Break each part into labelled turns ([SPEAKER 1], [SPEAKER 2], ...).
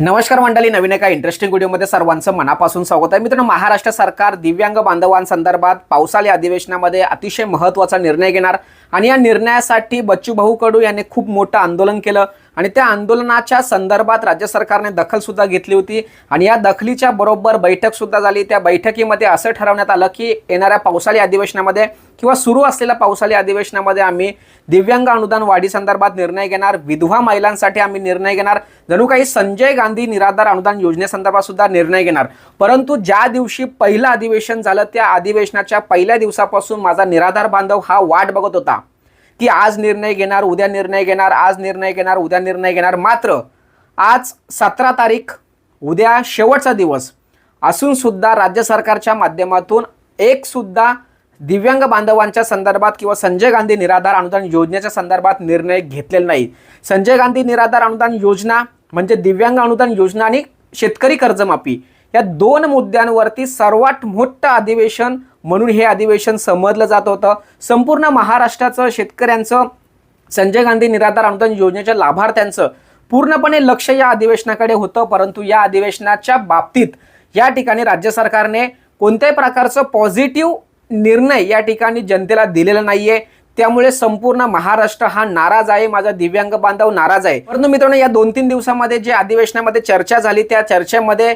[SPEAKER 1] नमस्कार मंडळी नवीन एका इंटरेस्टिंग व्हिडिओमध्ये सर्वांचं मनापासून स्वागत आहे. मित्रांनो महाराष्ट्र सरकार दिव्यांग बांधवांसंदर्भात पावसाळी अधिवेशनामध्ये अतिशय महत्त्वाचा निर्णय घेणार. आणि या निर्णयासाठी बच्चूभाऊ कडू यांनी खूप मोठं आंदोलन केलं. आणि त्या आंदोलनाच्या संदर्भात राज्य सरकारने दखलसुद्धा घेतली होती. आणि या दखलीच्या बरोबर बैठकसुद्धा झाली. त्या बैठकीमध्ये असं ठरवण्यात आलं की येणाऱ्या पावसाळी अधिवेशनामध्ये किंवा सुरू असलेल्या पावसाळी अधिवेशनामध्ये आम्ही दिव्यांग अनुदान वाढीसंदर्भात निर्णय घेणार. विधवा महिलांसाठी आम्ही निर्णय घेणार. जणू काही संजय गांधी निराधार अनुदान योजनेसंदर्भात सुद्धा निर्णय घेणार. परंतु ज्या दिवशी पहिलं अधिवेशन झालं त्या अधिवेशनाच्या पहिल्या दिवसापासून माझा निराधार बांधव हा वाट बघत होता. की आज निर्णय घेणार उद्या निर्णय घेणार आज निर्णय घेणार उद्या निर्णय घेणार. मात्र आज सतरा तारीख उद्या शेवटचा दिवस. असून सुद्धा राज्य सरकारच्या माध्यमातून एक सुद्धा दिव्यांग बांधवांच्या संदर्भात किंवा संजय गांधी निराधार अनुदान योजनेच्या संदर्भात निर्णय घेतलेला नाही. संजय गांधी निराधार अनुदान योजना म्हणजे दिव्यांग अनुदान योजना आणि शेतकरी कर्जमाफी. या दोन मुद्द्यांवरती सर्वात मोठं अधिवेशन म्हणून हे अधिवेशन समजलं जात होतं. संपूर्ण महाराष्ट्राचं शेतकऱ्यांचं संजय गांधी निराधार अनुदान योजनेच्या लाभार्थ्यांचं पूर्णपणे लक्ष या अधिवेशनाकडे होतं. परंतु या अधिवेशनाच्या बाबतीत या ठिकाणी राज्य सरकारने कोणत्याही प्रकारचं पॉझिटिव्ह निर्णय या ठिकाणी जनतेला दिलेला नाहीये. त्यामुळे संपूर्ण महाराष्ट्र हा नाराज आहे. माझा दिव्यांग बांधव नाराज आहे. परंतु मित्रांनो या दोन तीन दिवसामध्ये जे अधिवेशनामध्ये चर्चा झाली त्या चर्चेमध्ये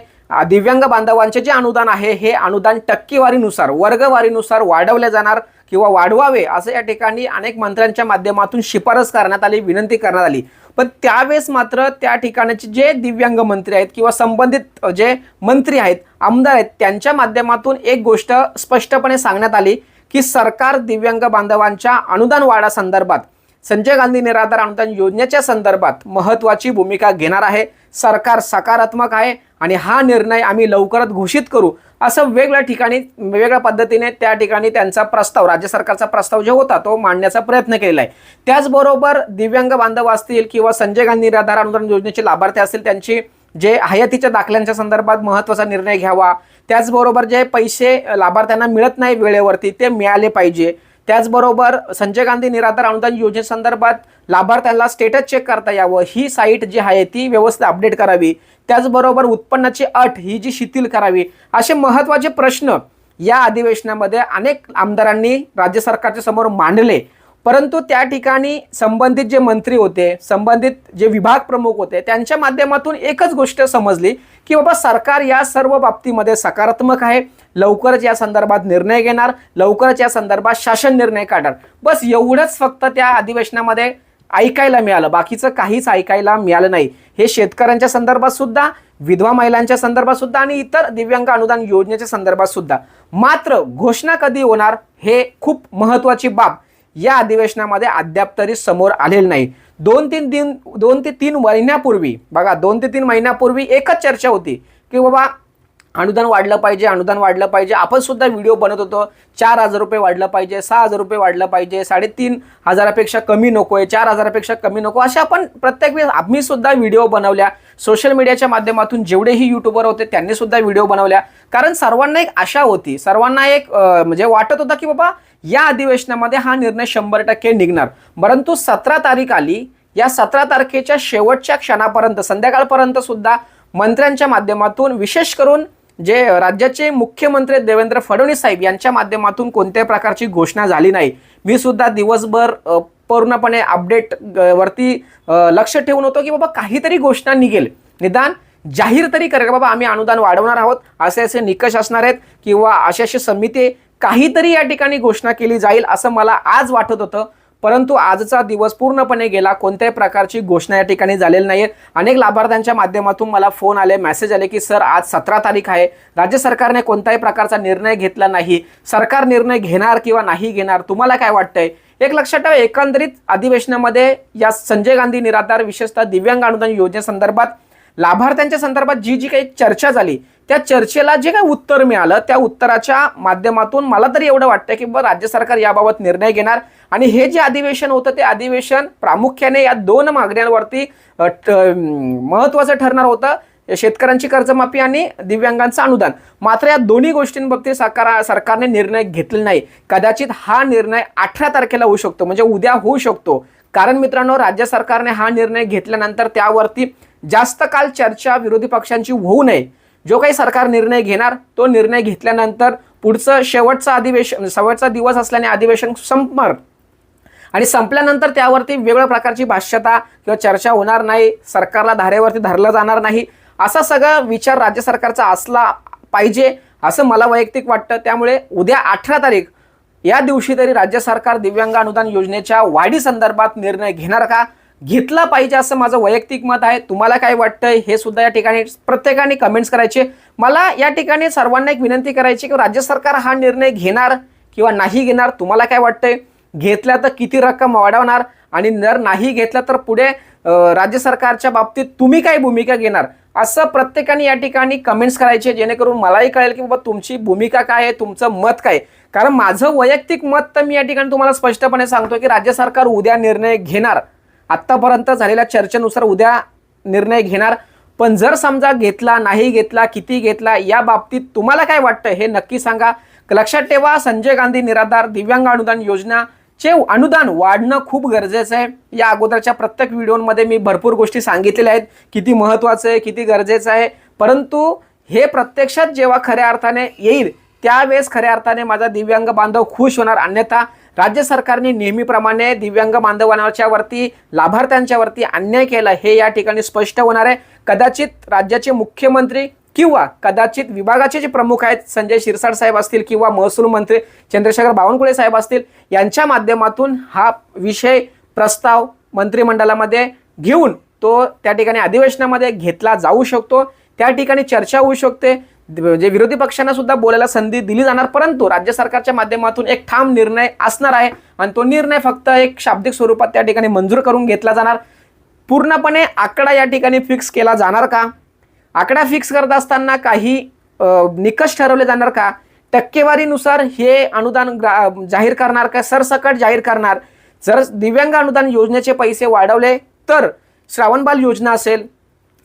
[SPEAKER 1] दिव्यांग बांधवांचे जे अनुदान आहे हे अनुदान टक्केवारीनुसार वर्गवारीनुसार वाढवले जाणार किंवा वाढवावे असं या ठिकाणी अनेक मंत्र्यांच्या माध्यमातून शिफारस करण्यात आली विनंती करण्यात आली. पण त्यावेळेस मात्र त्या ठिकाणचे जे दिव्यांग मंत्री आहेत किंवा संबंधित जे मंत्री आहेत आमदार आहेत त्यांच्या माध्यमातून एक गोष्ट स्पष्टपणे सांगण्यात आली की सरकार दिव्यांग बांधवांच्या अनुदान वाढा संदर्भात संजय गांधी निराधार अनुदान योजनेच्या संदर्भात महत्वाची भूमिका घेणार आहे. सरकार सकारात्मक आहे आणि हा निर्णय आम्ही लवकरात घोषित करू. असं वेगळ्या ठिकाणी वेगळ्या पद्धतीने त्या ठिकाणी त्यांचा प्रस्ताव राज्य सरकारचा प्रस्ताव जो होता तो मांडण्याचा प्रयत्न केलेला आहे त्याचबरोबर दिव्यांग बांधव असतील किंवा संजय गांधी निराधार अनुदान योजनेचे लाभार्थी असतील त्यांची जे हयातीच्या दाखल्यांच्या संदर्भात महत्त्वाचा निर्णय घ्यावा. त्याचबरोबर जे पैसे लाभार्थ्यांना मिळत नाही वेळेवरती ते मिळाले पाहिजे. त्याचबरोबर संजय गांधी निराधार अनुदान योजनेसंदर्भात लाभार्थ्यांना स्टेटस चेक करता यावं. ही साईट जी आहे ती व्यवस्थित अपडेट करावी. त्याचबरोबर उत्पन्नाची अट ही जी शिथिल करावी. असे महत्त्वाचे प्रश्न या अधिवेशनामध्ये अनेक आमदारांनी राज्य सरकारच्या समोर मांडले. परंतु त्या ठिकाणी संबंधित जे मंत्री होते संबंधित जे विभाग प्रमुख होते त्यांच्या माध्यमातून एकच गोष्ट समजली की बाबा सरकार या सर्व बाबतीमध्ये सकारात्मक आहे. लवकरच या संदर्भात निर्णय घेणार लवकरच या संदर्भात शासन निर्णय काढणार. बस एवढंच फक्त त्या अधिवेशनामध्ये ऐकायला मिळालं. बाकीचं काहीच ऐकायला मिळालं नाही. हे शेतकऱ्यांच्या संदर्भात सुद्धा विधवा महिलांच्या संदर्भात सुद्धा आणि इतर दिव्यांग अनुदान योजनेच्या संदर्भात सुद्धा. मात्र घोषणा कधी होणार हे खूप महत्वाची बाब या अधिवेशनामध्ये अद्याप तरी समोर आलेलं नाही. दोन तीन दिन दोन ते तीन महिन्यापूर्वी बघा दोन ते तीन महिन्यापूर्वी एकच चर्चा होती की बाबा अनुदान वाढलं पाहिजे अनुदान वाढलं पाहिजे. आपण सुद्धा व्हिडिओ बनत होतो. चार हजार रुपये वाढलं पाहिजे सहा हजार रुपये वाढलं पाहिजे साडेतीन हजारापेक्षा कमी नको आहे चार हजारापेक्षा कमी नको. अशा आपण प्रत्येक वेळेस आम्ही सुद्धा व्हिडिओ बनवल्या. सोशल मीडियाच्या माध्यमातून जेवढेही युट्यूबर होते त्यांनी सुद्धा व्हिडिओ बनवल्या. कारण सर्वांना एक आशा होती. सर्वांना एक म्हणजे वाटत होता की बाबा या अधिवेशनामध्ये हा निर्णय शंभर टक्के निघणार. परंतु सतरा तारीख आली. या सतरा तारखेच्या शेवटच्या क्षणापर्यंत संध्याकाळपर्यंत सुद्धा मंत्र्यांच्या माध्यमातून विशेष करून जे राज्याचे मुख्यमंत्री देवेंद्र फडणवीस साहेब यांच्या माध्यमातून कोणत्याही प्रकारची घोषणा झाली नाही. मी सुद्धा दिवसभर पूर्णपणे अपडेट वरती लक्ष ठेवून होतो की बाबा काहीतरी घोषणा निघेल. निदान जाहीर तरी करेल बाबा आम्ही अनुदान वाढवणार आहोत असे असे निकष असणार आहेत किंवा अशी अशी समिती काहीतरी या ठिकाणी घोषणा केली जाईल असं मला आज वाटत होतं. परंतु आजचा दिवस पूर्णपणे गेला कोणत्याही प्रकारची घोषणा या ठिकाणी झालेली नाही अनेक लाभार्थ्यांच्या माध्यमातून मला फोन आले मेसेज आले की सर आज सतरा तारीख आहे. राज्य सरकारने कोणताही प्रकारचा निर्णय घेतला नाही. सरकार निर्णय घेणार किंवा नाही घेणार तुम्हाला काय वाटतंय? एक लक्षात ठेवा एकंदरीत अधिवेशनामध्ये या संजय गांधी निराधार विशेषतः दिव्यांग अनुदान योजनेसंदर्भात लाभार्थ्यांच्या संदर्भात जी जी काही चर्चा झाली त्या चर्चेला जे काही उत्तर मिळालं त्या उत्तराच्या माध्यमातून मला तरी एवढं वाटतं की बरं राज्य सरकार याबाबत निर्णय घेणार. आणि हे जे अधिवेशन होतं ते अधिवेशन प्रामुख्याने या दोन मागण्यांवरती ट- महत्त्वाचं ठरणार होतं. शेतकऱ्यांची कर्जमाफी आणि दिव्यांगांचं अनुदान. मात्र या दोन्ही गोष्टींबाबतीत सरकार सरकारने निर्णय घेतलेला नाही. कदाचित हा निर्णय अठरा तारखेला होऊ शकतो म्हणजे उद्या होऊ शकतो. कारण मित्रांनो राज्य सरकारने हा निर्णय घेतल्यानंतर त्यावरती जास्त काल चर्चा विरोधी पक्षांची होऊ नये. जो काही सरकार निर्णय घेणार तो निर्णय घेतल्यानंतर पुढचं शेवटचं अधिवेशन शेवटचा दिवस असल्याने अधिवेशन संपणार. आणि संपल्यानंतर त्यावरती वेगळ्या प्रकारची भाष्यता किंवा चर्चा होणार नाही सरकारला धारेवरती धरलं जाणार नाही. असा सगळा विचार राज्य सरकारचा असला पाहिजे असं मला वैयक्तिक वाटतं. त्यामुळे उद्या अठरा तारीख या दिवशी तरी राज्य सरकार दिव्यांग अनुदान योजनेच्या वाढीसंदर्भात निर्णय घेणार का? घेतला पाहिजे असं माझं वैयक्तिक मत आहे. तुम्हाला काय वाटतंय? हे सुद्धा या ठिकाणी प्रत्येकाने कमेंट्स करायचे. मला या ठिकाणी सर्वांना एक विनंती करायची की राज्य सरकार हा निर्णय घेणार किंवा नाही घेणार तुम्हाला काय वाटतंय? घेतल्या तर किती रक्कम वाढवणार आणि जर नाही घेतलं तर पुढे राज्य सरकारच्या बाबतीत तुम्ही काय भूमिका घेणार? असं प्रत्येकाने या ठिकाणी कमेंट्स करायचे जेणेकरून मलाही कळेल की बाबा तुमची भूमिका काय आहे तुमचं मत काय आहे. कारण माझं वैयक्तिक मत तर मी या ठिकाणी तुम्हाला स्पष्टपणे सांगतो की राज्य सरकार उद्या निर्णय घेणार. आत्तापर्यंत झालेल्या चर्चेनुसार उद्या निर्णय घेणार. पण जर समजा घेतला नाही घेतला किती घेतला या बाबतीत तुम्हाला काय वाटतं हे नक्की सांगा. लक्षात ठेवा संजय गांधी निराधार दिव्यांग अनुदान योजना चे अनुदान वाढणं खूप गरजेचं आहे. या अगोदरच्या प्रत्येक व्हिडिओमध्ये मी भरपूर गोष्टी सांगितलेल्या आहेत. किती महत्त्वाचं आहे किती गरजेचं आहे. परंतु हे प्रत्यक्षात जेव्हा खऱ्या अर्थाने येईल त्यावेळेस खऱ्या अर्थाने माझा दिव्यांग बांधव खुश होणार. अन्यथा राज्य सरकारने नेहमीप्रमाणे दिव्यांग बांधवांच्या वरती लाभार्थ्यांच्या वरती अन्याय केला हे या ठिकाणी स्पष्ट होणार आहे. कदाचित राज्याचे मुख्यमंत्री किंवा कदाचित विभागाचे जे प्रमुख आहेत संजय शिरसाट साहेब असतील किंवा महसूल मंत्री चंद्रशेखर बावनकुळे साहेब असतील यांच्या माध्यमातून हा विषय प्रस्ताव मंत्रिमंडळामध्ये घेऊन तो त्या ठिकाणी अधिवेशनामध्ये घेतला जाऊ शकतो. त्या ठिकाणी चर्चा होऊ शकते. जे विरोधी पक्षांना सुद्धा बोलायला संधी दिली जाणार परंतु राज्य सरकारच्या माध्यमातून एक ठाम निर्णय असणार आहे आणि तो निर्णय फक्त एक शाब्दिक स्वरूपात त्या ठिकाणी मंजूर करून घेतला जाणार. पूर्णपणे आकडा या ठिकाणी फिक्स केला जाणार का? आकडा फिक्स करत असताना काही निकष ठरवले जाणार का? टक्केवारीनुसार हे अनुदान ग्रा- जाहीर करणार का? सरसकट जाहीर करणार. जर दिव्यांग अनुदान योजनेचे पैसे वाढवले तर श्रावणबाल योजना असेल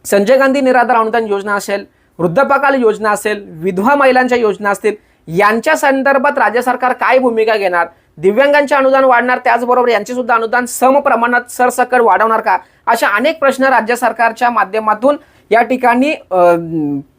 [SPEAKER 1] संजय गांधी निराधार अनुदान योजना असेल वृद्धपकाल योजना असेल विधवा महिलांच्या योजना असतील यांच्या संदर्भात राज्य सरकार काय भूमिका घेणार? दिव्यांगांचे अनुदान वाढणार त्याचबरोबर यांचे सुद्धा अनुदान समप्रमाणात सरसकट वाढवणार का? अशा अनेक प्रश्न राज्य सरकारच्या माध्यमातून या ठिकाणी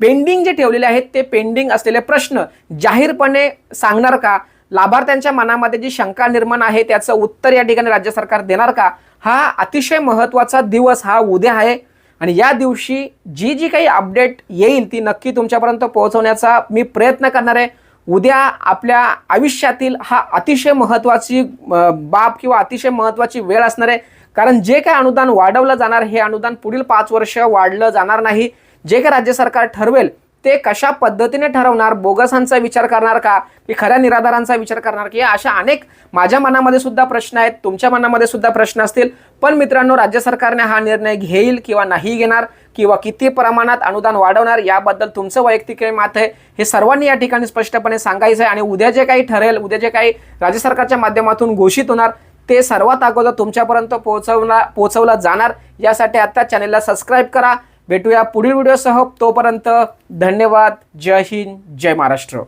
[SPEAKER 1] पेंडिंग जे ठेवलेले आहेत ते पेंडिंग असलेले प्रश्न जाहीरपणे सांगणार का? लाभार्थ्यांच्या मनामध्ये जी शंका निर्माण आहे त्याचं उत्तर या ठिकाणी राज्य सरकार देणार का? हा अतिशय महत्त्वाचा दिवस हा उद्या आहे. आणि या दिवशी जी जी काही अपडेट येईल ती नक्की तुमच्यापर्यंत पोहोचवण्याचा मी प्रयत्न करणार आहे. उद्या आपल्या आयुष्यातील हा अतिशय महत्त्वाची बाब किंवा अतिशय महत्त्वाची वेळ असणार आहे. कारण जे काय अनुदान वाढवलं जाणार हे अनुदान पुढील पाच वर्ष वाढलं जाणार नाही. जे काय राज्य सरकार ठरवेल ते कशा पद्धतीने ठरवणार बोगसांचा विचार करणार का की खऱ्या निराधारांचा विचार करणार की अशा अनेक माझ्या मनामध्ये सुद्धा प्रश्न आहेत तुमच्या मनामध्ये सुद्धा प्रश्न असतील. पण मित्रांनो राज्य सरकारने हा निर्णय घेईल किंवा नाही घेणार किंवा किती प्रमाणात अनुदान वाढवणार याबद्दल तुमचं वैयक्तिक मत आहे हे सर्वांनी या ठिकाणी स्पष्टपणे सांगायचं आहे. आणि उद्या जे काही ठरेल उद्या जे काही राज्य सरकारच्या माध्यमातून घोषित होणार ते सर्वात अगोदर तुमच्यापर्यंत पोहोचवला पोहोचवला जाणार. यासाठी आत्ता चॅनेलला सबस्क्राईब करा. भेटूया पुढील व्हिडिओसह. तोपर्यंत धन्यवाद. जय हिंद. जय महाराष्ट्र.